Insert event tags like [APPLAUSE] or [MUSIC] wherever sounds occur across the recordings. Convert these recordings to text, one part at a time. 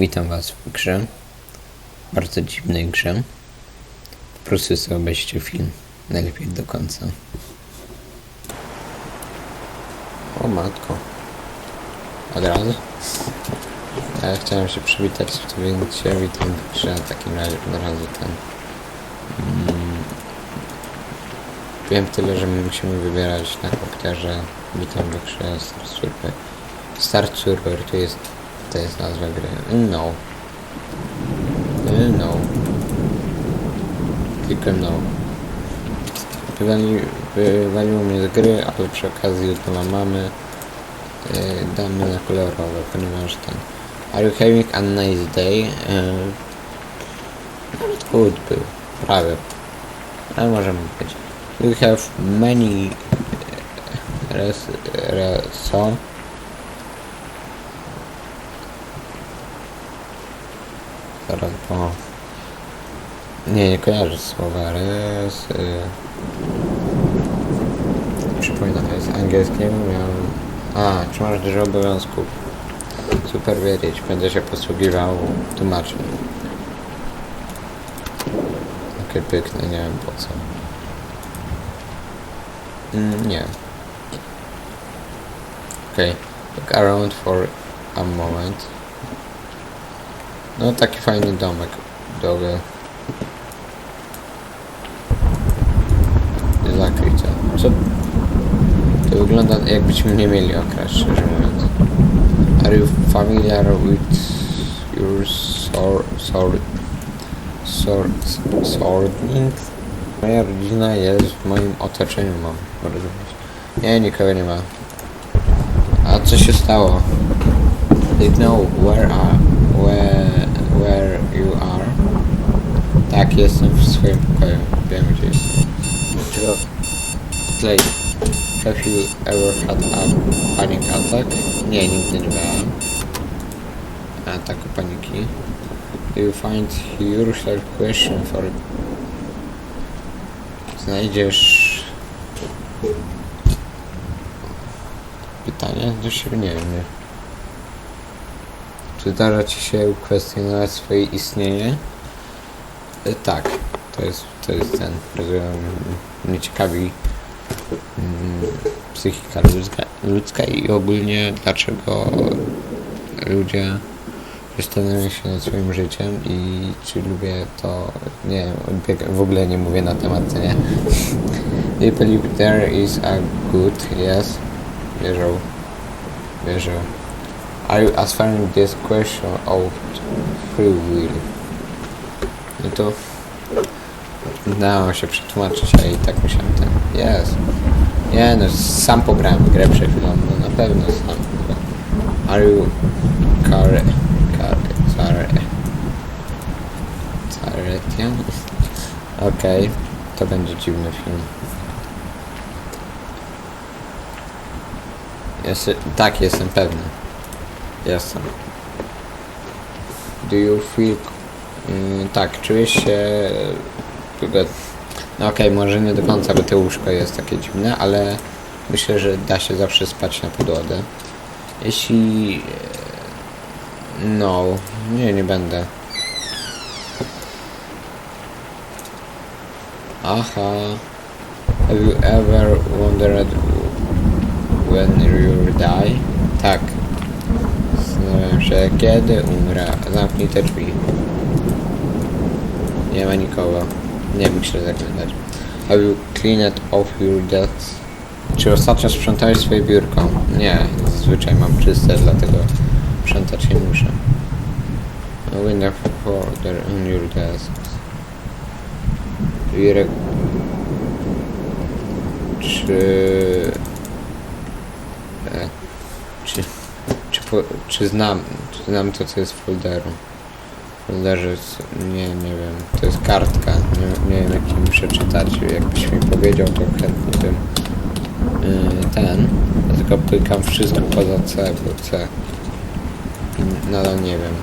Witam Was w grze. Bardzo dziwnej grze. Po prostu sobie obejrzcie film. Najlepiej do końca. O matko. Od razu? Ja chciałem się przywitać, więc się witam w grze. W takim razie od razu ten... Mm, wiem tyle, że my musimy wybierać na komputerze. Witam w grze Star Survivor. Star Survivor to jest to jest nazwa gry. No. No. Tylko no. Wywali, wywaliło mnie z gry, ale przy okazji to mamy. Yy, damy na kolorowe, ponieważ ten... Are you having a nice day? Yy, nawet good był. Prawie. Ale możemy być. You have many... Res, res, co? Zaraz, bo... Nie, nie kojarzę słowa res... Y... Przypominam, to jest angielskiego, miałem... A, czy masz dużo obowiązków? Super wiedzieć, będę się posługiwał tłumaczem. Okej, pyknę, nie wiem po co. Mm, nie. Okej, look around for a moment. No taki fajny domek. Dobry. Zakrycie. Co? To wygląda jakbyśmy nie mieli okraść, szczerze mówiąc. Are you familiar with your sword, sword, sword, swording? Moja rodzina jest w moim otoczeniu, mam rozumieć. Nie, nikogo nie ma. A co się stało? They know where are, where. Tak, jestem w swoim pokoju. Wiem gdzie jestem. Czego? Clay, have you ever had a panic attack? Nie, nigdy nie miałem. Ataku paniki. Do you find yourself question for... Znajdziesz... Pytanie do siebie? Nie wiem. Czy zdarza Ci się kwestionować swoje istnienie? E, tak, to jest, to jest ten, mnie ciekawi mm, psychika ludzka, ludzka i ogólnie dlaczego ludzie zastanawiają się nad swoim życiem i czy lubię to, nie wiem, w ogóle nie mówię na temat, nie. [LAUGHS] They believe there is a good, yes, wierzą, wierzą. Are you answering this question of free will? No to dało się przetłumaczyć, a i tak musiałem ten. Jest. Nie no, sam pobrałem grę przed chwilą, no na pewno sam. Are you kare, kare, kare, Caretian? Okej, to będzie dziwny film. Jest, tak, jestem pewny. Jestem. Do you feel... Mm, tak, czuję się... No okej, może nie do końca, bo to łóżko jest takie dziwne, ale myślę, że da się zawsze spać na podłodze. Jeśli... e, No, nie, nie będę. Aha. Have you ever wondered when you die? Tak. Zastanawiam się, kiedy umrę. Zamknij te drzwi. Nie ma nikogo. Nie się zaglądać. Have you cleaned off your desk? Czy ostatnio sprzątałeś swoje biurko? Nie, zazwyczaj mam czyste, dlatego sprzątać nie muszę. Window folder on your desk. Rec- Czy... E, czy... Czy, po, czy znam, czy znam to, co jest w folderu? Jest- nie, nie wiem, to jest kartka, nie, nie wiem jak ją przeczytać, jakbyś mi powiedział, to chętnie bym yy, ten, tylko pykam wszystko poza C, bo C i nadal nie wiem.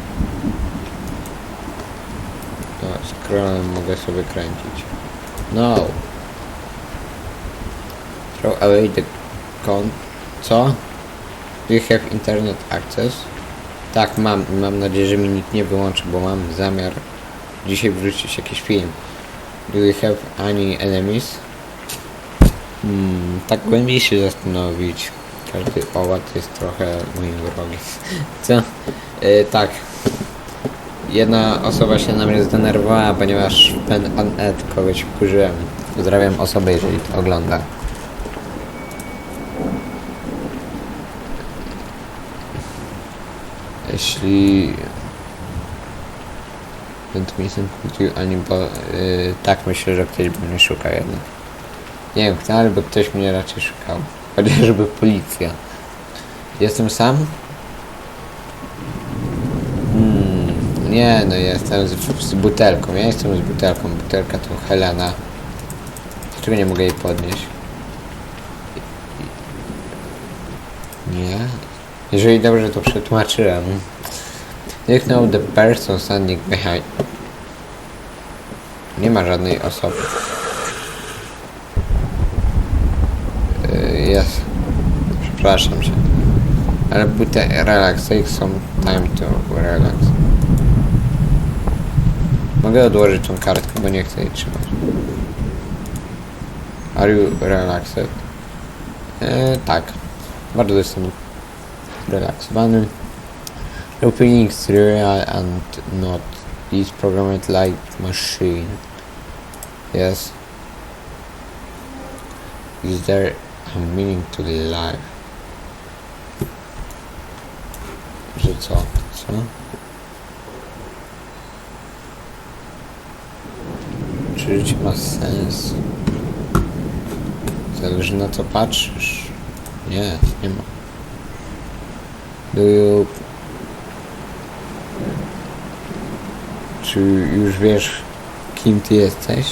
No, scrollem mogę sobie kręcić. No! Throw away the con... Co? Do you have internet access? Tak, mam. Mam nadzieję, że mi nikt nie wyłączy, bo mam zamiar dzisiaj wrzucić jakiś film. Do you have any enemies? Hmm, tak głębiej się zastanowić. Każdy owad jest trochę moim wrogiem. [LAUGHS] Co? E, tak. Jedna osoba się na mnie zdenerwowała, ponieważ pen on kogoś wkurzyłem. Pozdrawiam osobę, jeżeli to ogląda. Jeśli Went missing kupił ani bo yy, tak myślę, że ktoś by mnie szukał jednak. Nie wiem kto, ale by ktoś mnie raczej szukał. [LAUGHS] Chociażby policja. Jestem sam? Hmm, nie no jestem z, z butelką. Ja jestem z butelką. Butelka to Helena. Dlaczego nie mogę jej podnieść? Nie. Jeżeli dobrze to przetłumaczyłem. You know the person standing behind. Nie ma żadnej osoby. Yy, Jest. Przepraszam się. Ale bute relax, take some time to relax. Mogę odłożyć tą kartkę, bo nie chcę jej trzymać. Are you relaxed? Eee, tak. Bardzo jestem relaksowany. Opening is real and not is programmed like machine. Yes. Is there a meaning to the life? Co? Co? Czy życie ma sens? Zależy na co patrzysz. Nie, nie ma. You Czy już wiesz, kim ty jesteś?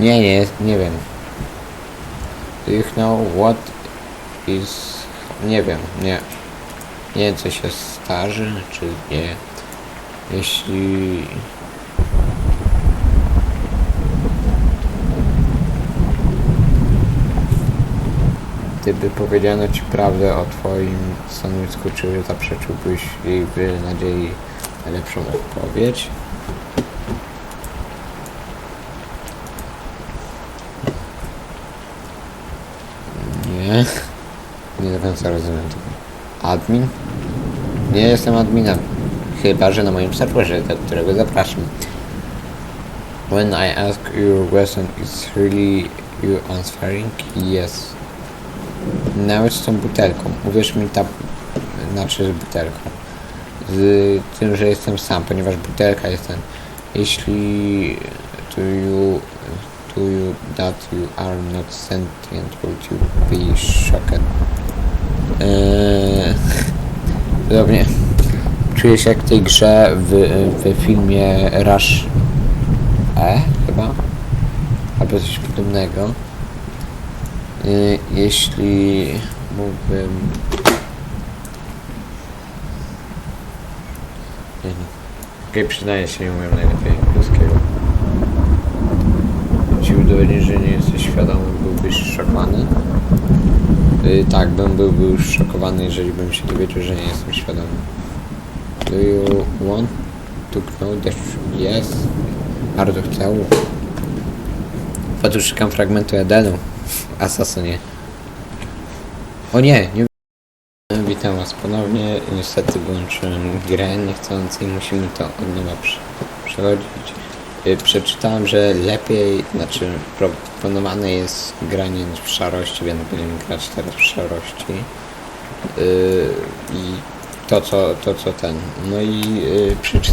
Nie, nie, nie wiem. Do you know what is... Nie wiem, nie. Nie wiem, co się starzy, czy nie. Jeśli... Gdyby powiedziano ci prawdę o twoim stanowisku, czy zaprzeczyłbyś jej w nadziei na lepszą odpowiedź? Nie. Nie do końca rozumiem tego. Admin? Nie jestem adminem. Chyba, że na moim serwerze, do którego zapraszam. When I ask your question, is really you answering? Yes. Nawet z tą butelką. Uwierz mi, ta... Znaczy z butelką. Z tym, że jestem sam, ponieważ butelka jest ten. Jeśli to you to you that you are not sentient, would you be shocked? Eee, podobnie. Czuję się jak w tej grze w, w filmie Rush E chyba? Albo coś podobnego. Eee, jeśli mógłbym... Okej, przyznaję się, nie umiem najlepiej polskiego. Ci udowodnić, że nie jesteś świadomy, byłbyś szokowany? Yy, tak, bym byłby już szokowany, jeżeli bym się dowiedział, że nie jestem świadomy. Do you want to know that yes? Bardzo chcę. Otóż szukam fragmentu Edenu w Assassinie. O nie, nie Witam was ponownie. Niestety włączyłem grę niechcący i musimy to od nowa prze- przechodzić. Y, Przeczytałem, że lepiej, znaczy proponowane jest granie w szarości, więc będziemy grać teraz w szarości. Yy, I to co, to co ten. No i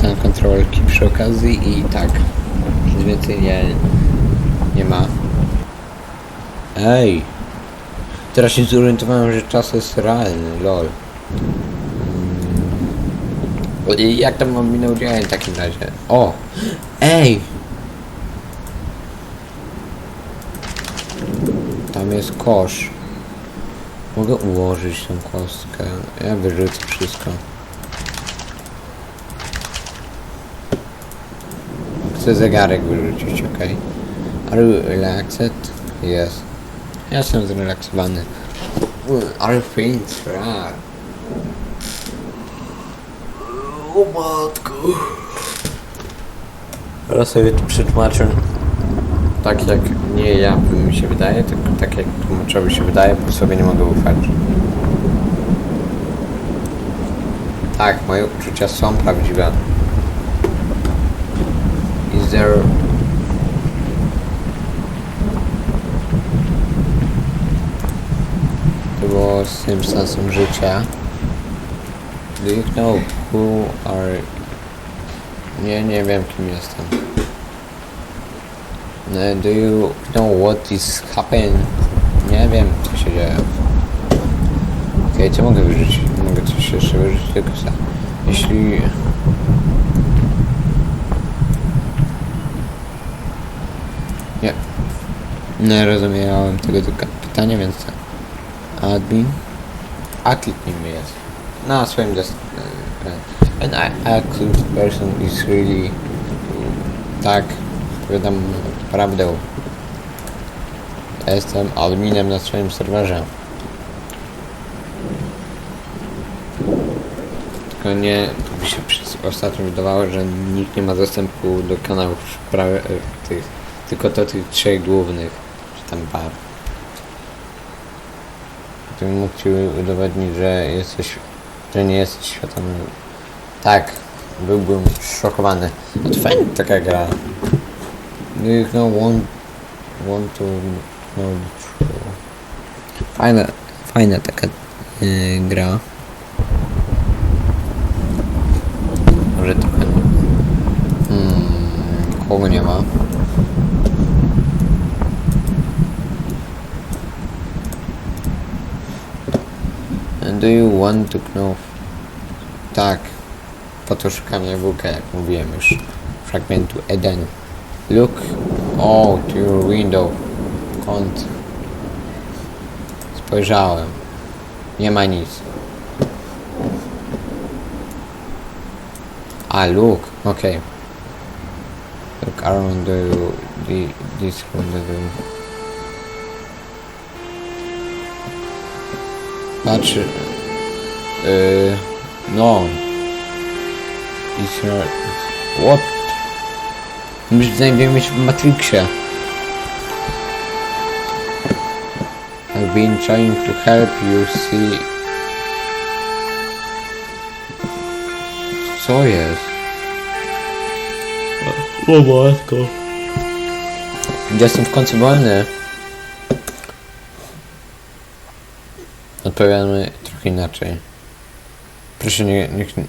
yy, kontrolki przy okazji i tak. Nic więcej nie, nie ma. Ej! Teraz się zorientowałem, że czas jest realny, lol. Mm. I Jak tam mam minął dzień w takim razie? O! Ej! Tam jest kosz. Mogę ułożyć tą kostkę. Ja wyrzucę wszystko. Chcę zegarek wyrzucić, ok? Are you relaxed? Yes. Ja jestem zrelaksowany. Ale feeling rare. O matko. Teraz sobie to przetłumaczę tak jak nie ja mi się wydaje, tylko tak jak tłumaczowi się wydaje, bo sobie nie mogę ufać. Tak, moje uczucia są prawdziwe. Is there... To było z tym sensem życia. Do you know who are... Nie, nie wiem kim jestem. Uh, do you know what is happening? Nie wiem co się dzieje. Okej, co mogę wyrzucić? Mogę coś jeszcze wyrzucić tylko za. Jeśli... Nie. Nie rozumiałem tego tylko pytania, więc tak. Admin. A kliknijmy jest. Na swoim desk... e, An a- active person is really... Tak. Powiadam prawdę. Jestem adminem na swoim serwerze. Tylko nie, mi się przez ostatnio wydawało, że nikt nie ma dostępu do kanałów prawie, e, tych, tylko to tych trzech głównych, czy tam par. To mógł ci udowodnić, że jesteś, że nie jesteś świadomy. Tak, byłbym szokowany. No to fajna taka gra. Do you know want, want to know truth? Fajna, fajna taka yy, gra. Może trochę... Hmm, kogo nie ma? Do you want to know? Tak. Po to szukam jabłka, jak mówiłem już. Fragmentu Eden. Look to your window. Kąt. Spojrzałem. Nie ma nic. A, look. Okay. Look around the, the this window. Patrz. Yy, no. It's not. What? My znajdujemy się w Matrixie. I've been trying to help you see... Co jest? O matko. Jestem w końcu wolny. Odpowiadamy trochę inaczej. Proszę nie... niech nie...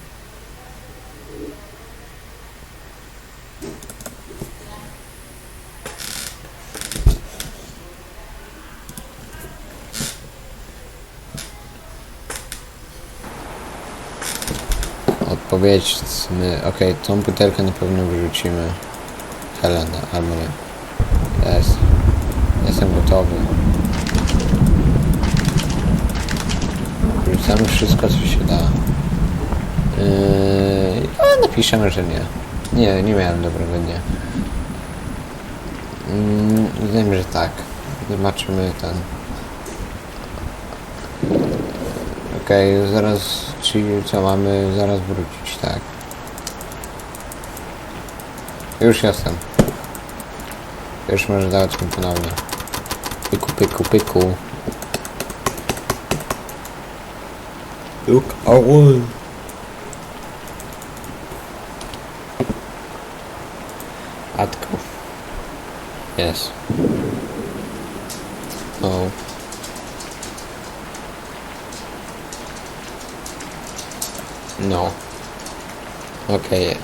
Odpowiedźmy. Okej, tą butelkę na pewno wyrzucimy. Helena, albo nie. Jest. Jestem gotowy. Wrzucamy wszystko, co się da. Yy, a napiszemy, że nie. Nie, nie miałem dobrego dnia. Yy, wiem, że tak. Zobaczymy ten. Okej, zaraz, czyli co mamy zaraz wrócić, tak. Już jestem. Już może dawać mi ponownie. Pyku, pyku, pyku. Look around. Atko. Yes. Oh. No. Okay.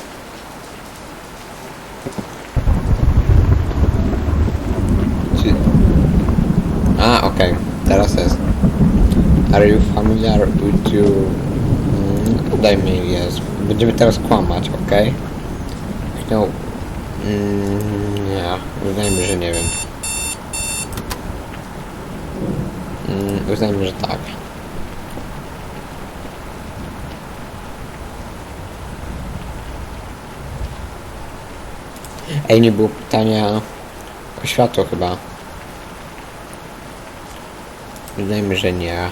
Czy... A, okej. Teraz jest. Are you familiar with you... Mm, daj mi jest. Będziemy teraz kłamać, okej? No. Mm, nie. Uznajmy, że nie wiem. Mm, uznajmy, że tak. Ej, nie było pytania o światło chyba. Wydaje mi, że nie.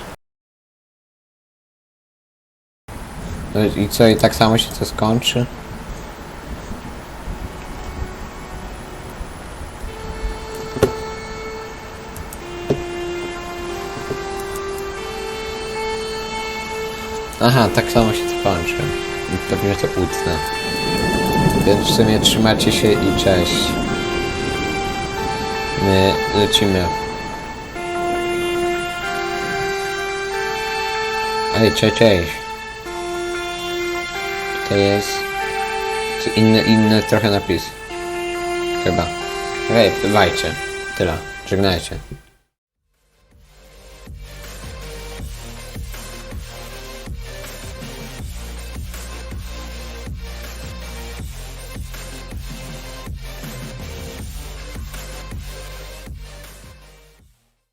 I co, i tak samo się to skończy? Aha, tak samo się to kończy. Pewnie to utnę. Więc w sumie trzymacie się i cześć. My lecimy. Ej, cześć, cześć. To jest... co Inny, inny trochę napis. Chyba. Ej, bywajcie. Tyle. Żegnajcie.